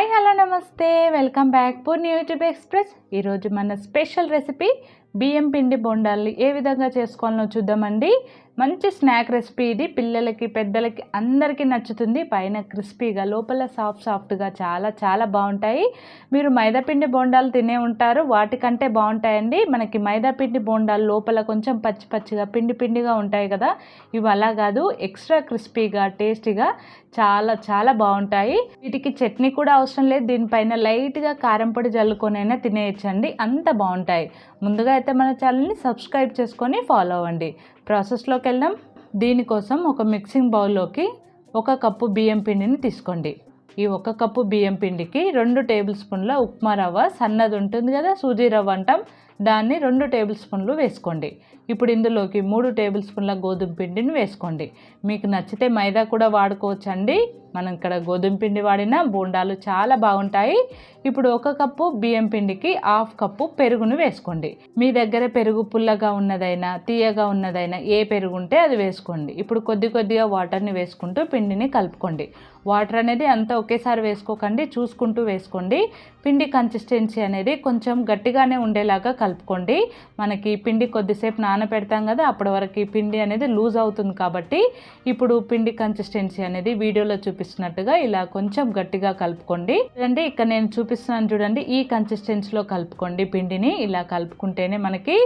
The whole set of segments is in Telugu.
హాయ్ హలో నమస్తే. Welcome back Purni YouTube express. ఈరోజు మన స్పెషల్ రెసిపీ బియ్యం పిండి బొండాల్ని ఏ విధంగా చేసుకోవాలో చూద్దామండి. మంచి స్నాక్ రెసిపీ ఇది. పిల్లలకి పెద్దలకి అందరికీ నచ్చుతుంది. పైన క్రిస్పీగా లోపల సాఫ్ట్ సాఫ్ట్గా చాలా చాలా బాగుంటాయి. మీరు మైదాపిండి బోండాలు తినే ఉంటారు. వాటికంటే బాగుంటాయండి. మనకి మైదాపిండి బోండాలు లోపల కొంచెం పచ్చి పచ్చిగా పిండి పిండిగా ఉంటాయి కదా. ఇవి అలా కాదు. ఎక్స్ట్రా క్రిస్పీగా టేస్టీగా చాలా చాలా బాగుంటాయి. వీటికి చట్నీ కూడా అవసరం లేదు. దీనిపైన లైట్గా కారం పొడి జల్లుకొనైనా తినేయచ్చండి. అంత బాగుంటాయి. ముందుగా అయితే మన ఛానల్ని సబ్స్క్రైబ్ చేసుకొని ఫాలో అవ్వండి. ప్రాసెస్లోకి వెళ్దాం. దీనికోసం ఒక మిక్సింగ్ బౌల్లోకి ఒక కప్పు బియ్యం పిండిని తీసుకోండి. ఈ ఒక కప్పు బియ్యం పిండికి రెండు టేబుల్ స్పూన్ల ఉప్మా రవ్వ. సన్నది ఉంటుంది కదా సూజీ రవ్వ అంటాం. దాన్ని రెండు టేబుల్ స్పూన్లు వేసుకోండి. ఇప్పుడు ఇందులోకి మూడు టేబుల్ స్పూన్ల గోధుమ పిండిని వేసుకోండి. మీకు నచ్చితే మైదా కూడా వాడుకోవచ్చండి. మనం ఇక్కడ గోధుమ పిండి వాడిన బోండాలు చాలా బాగుంటాయి. ఇప్పుడు ఒక కప్పు బియ్యం పిండికి హాఫ్ కప్పు పెరుగును వేసుకోండి. మీ దగ్గర పెరుగు పుల్లగా ఉన్నదైనా తీయగా ఉన్నదైనా ఏ పెరుగు ఉంటే అది వేసుకోండి. ఇప్పుడు కొద్ది కొద్దిగా వాటర్ని వేసుకుంటూ పిండిని కలుపుకోండి. వాటర్ అనేది అంతా ఒకేసారి వేసుకోకండి చూసుకుంటూ వేసుకోండి. పిండి కన్సిస్టెన్సీ అనేది కొంచెం గట్టిగానే ఉండేలాగా కలుపుకోండి. మనకి పిండి కొద్దిసేపు నానబెడతాం కదా అప్పటి వరకు పిండి అనేది లూజ్ అవుతుంది కాబట్టి ఇప్పుడు పిండి కన్సిస్టెన్సీ అనేది వీడియోలో చూపిస్తున్నట్టుగా ఇలా కొంచెం గట్టిగా కలుపుకోండి. చూడండి ఇక్కడ నేను చూపిస్తున్నాను చూడండి ఈ కన్సిస్టెన్సీలో కలుపుకోండి పిండిని. ఇలా కలుపుకుంటేనే మనకి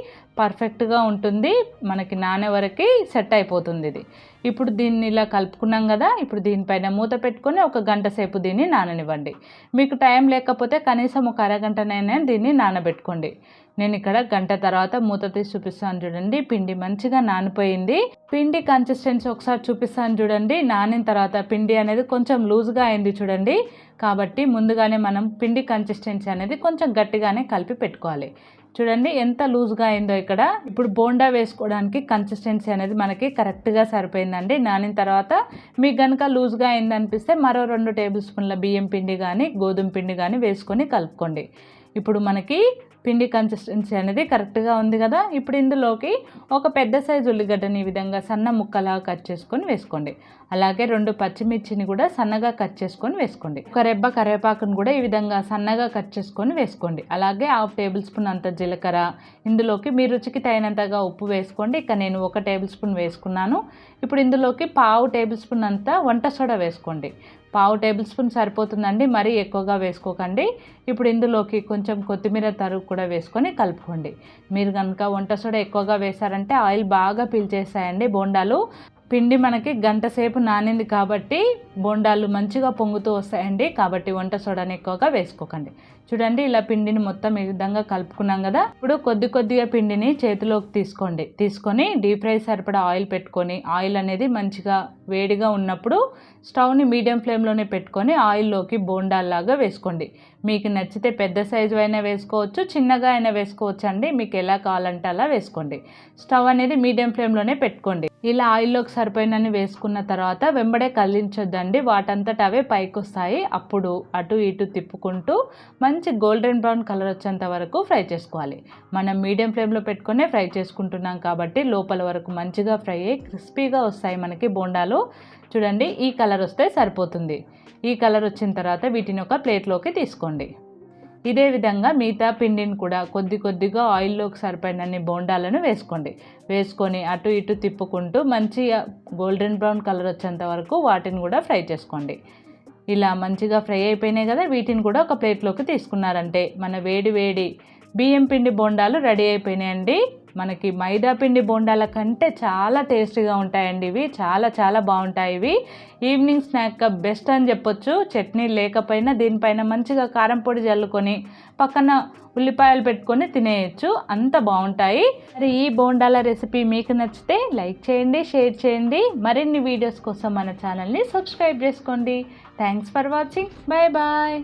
పర్ఫెక్ట్గా ఉంటుంది మనకి నానే వరకు సెట్ అయిపోతుంది ఇది. ఇప్పుడు దీన్ని ఇలా కలుపుకున్నాం కదా ఇప్పుడు దీనిపైన మూత పెట్టుకొని ఒక గంట సేపు దీన్ని నాననివ్వండి. మీకు టైం లేకపోతే కనీసం ఒక అరగంటనైనా దీన్ని నానబెట్టుకోండి. నేను ఇక్కడ గంట తర్వాత మూత తీసి చూపిస్తాను చూడండి. పిండి మంచిగా నానిపోయింది. పిండి కన్సిస్టెన్సీ ఒకసారి చూపిస్తాను చూడండి. నానిన తర్వాత పిండి అనేది కొంచెం లూజ్గా అయింది చూడండి. కాబట్టి ముందుగానే మనం పిండి కన్సిస్టెన్సీ అనేది కొంచెం గట్టిగానే కలిపి పెట్టుకోవాలి. చూడండి ఎంత లూజ్గా అయిందో ఇక్కడ. ఇప్పుడు బోండా వేసుకోవడానికి కన్సిస్టెన్సీ అనేది మనకి కరెక్ట్గా సరిపోయిందండి. నానిన తర్వాత మీకు కనుక లూజ్గా అయిందనిపిస్తే మరో రెండు టేబుల్ స్పూన్ల బియ్యం పిండి కానీ గోధుమ పిండి కానీ వేసుకొని కలుపుకోండి. ఇప్పుడు మనకి పిండి కన్సిస్టెన్సీ అనేది కరెక్ట్గా ఉంది కదా? ఇప్పుడు ఇందులోకి ఒక పెద్ద సైజు ఉల్లిగడ్డని ఈ విధంగా సన్న ముక్కలాగా కట్ చేసుకొని వేసుకోండి. అలాగే రెండు పచ్చిమిర్చిని కూడా సన్నగా కట్ చేసుకొని వేసుకోండి. ఒక రెబ్బ కరివేపాకును కూడా ఈ విధంగా సన్నగా కట్ చేసుకొని వేసుకోండి. అలాగే హాఫ్ టేబుల్ స్పూన్ అంత జీలకర్ర. ఇందులోకి మీ రుచికి తగినంతగా ఉప్పు వేసుకోండి. ఇక నేను ఒక టేబుల్ స్పూన్ వేసుకున్నాను. ఇప్పుడు ఇందులోకి పావు టేబుల్ స్పూన్ అంతా వంట సోడా వేసుకోండి. పావు టేబుల్ స్పూన్ సరిపోతుందండి. మరీ ఎక్కువగా వేసుకోకండి. ఇప్పుడు ఇందులోకి కొంచెం కొత్తిమీర తరుగు కూడా వేసుకొని కలుపుకోండి. మీరు కనుక వంట సోడా ఎక్కువగా వేశారంటే ఆయిల్ బాగా పీల్చేస్తాయండి బోండాలు. పిండి మనకి గంట సేపు నానింది కాబట్టి బోండాలు మంచిగా పొంగుతూ వస్తాయండి. కాబట్టి వంట సోడాని ఎక్కువగా వేసుకోకండి. చూడండి ఇలా పిండిని మొత్తం ఈ విధంగా కలుపుకున్నాం కదా. ఇప్పుడు కొద్ది కొద్దిగా పిండిని చేతిలోకి తీసుకోండి. తీసుకొని డీప్ ఫ్రై సరిపడా ఆయిల్ పెట్టుకొని ఆయిల్ అనేది మంచిగా వేడిగా ఉన్నప్పుడు స్టవ్ని మీడియం ఫ్లేమ్లోనే పెట్టుకొని ఆయిల్లోకి బోండాల్లాగా వేసుకోండి. మీకు నచ్చితే పెద్ద సైజు అయినా వేసుకోవచ్చు చిన్నగా అయినా వేసుకోవచ్చు అండి. మీకు ఎలా కావాలంటే అలా వేసుకోండి. స్టవ్ అనేది మీడియం ఫ్లేమ్లోనే పెట్టుకోండి. ఇలా ఆయిల్లోకి సరిపోయినని వేసుకున్న తర్వాత వెంబడే కదిలించొద్దండి వాటంతట అవే పైకి వస్తాయి అప్పుడు అటు ఇటు తిప్పుకుంటూ మంచి గోల్డెన్ బ్రౌన్ కలర్ వచ్చేంత వరకు ఫ్రై చేసుకోవాలి. మనం మీడియం ఫ్లేమ్లో పెట్టుకునే ఫ్రై చేసుకుంటున్నాం కాబట్టి లోపల వరకు మంచిగా ఫ్రై అయ్యి క్రిస్పీగా వస్తాయి మనకి బోండాలు. చూడండి ఈ కలర్ వస్తే సరిపోతుంది. ఈ కలర్ వచ్చిన తర్వాత వీటిని ఒక ప్లేట్లోకి తీసుకోండి. ఇదే విధంగా మిగతా పిండిని కూడా కొద్ది కొద్దిగా ఆయిల్లోకి సరిపడినన్ని బోండాలను వేసుకోండి. వేసుకొని అటు ఇటు తిప్పుకుంటూ మంచిగా గోల్డెన్ బ్రౌన్ కలర్ వచ్చేంత వరకు వాటిని కూడా ఫ్రై చేసుకోండి. ఇలా మంచిగా ఫ్రై అయిపోయినాయి కదా వీటిని కూడా ఒక ప్లేట్లోకి తీసుకున్నారంటే మన వేడి వేడి బియ్యం పిండి బోండాలు రెడీ అయిపోయినాయండి. మనకి మైదా పిండి బోండాల కంటే చాలా టేస్టీగా ఉంటాయండి ఇవి. చాలా చాలా బాగుంటాయి ఇవి. ఈవినింగ్ స్నాక్ బెస్ట్ అని చెప్పొచ్చు. చట్నీ లేకపోయినా దీనిపైన మంచిగా కారం పొడి జల్లుకొని పక్కన ఉల్లిపాయలు పెట్టుకొని తినేయచ్చు. అంత బాగుంటాయి. మరి ఈ బోండాల రెసిపీ మీకు నచ్చితే లైక్ చేయండి షేర్ చేయండి. మరిన్ని వీడియోస్ కోసం మన ఛానల్ని సబ్స్క్రైబ్ చేసుకోండి. Thanks for watching bye bye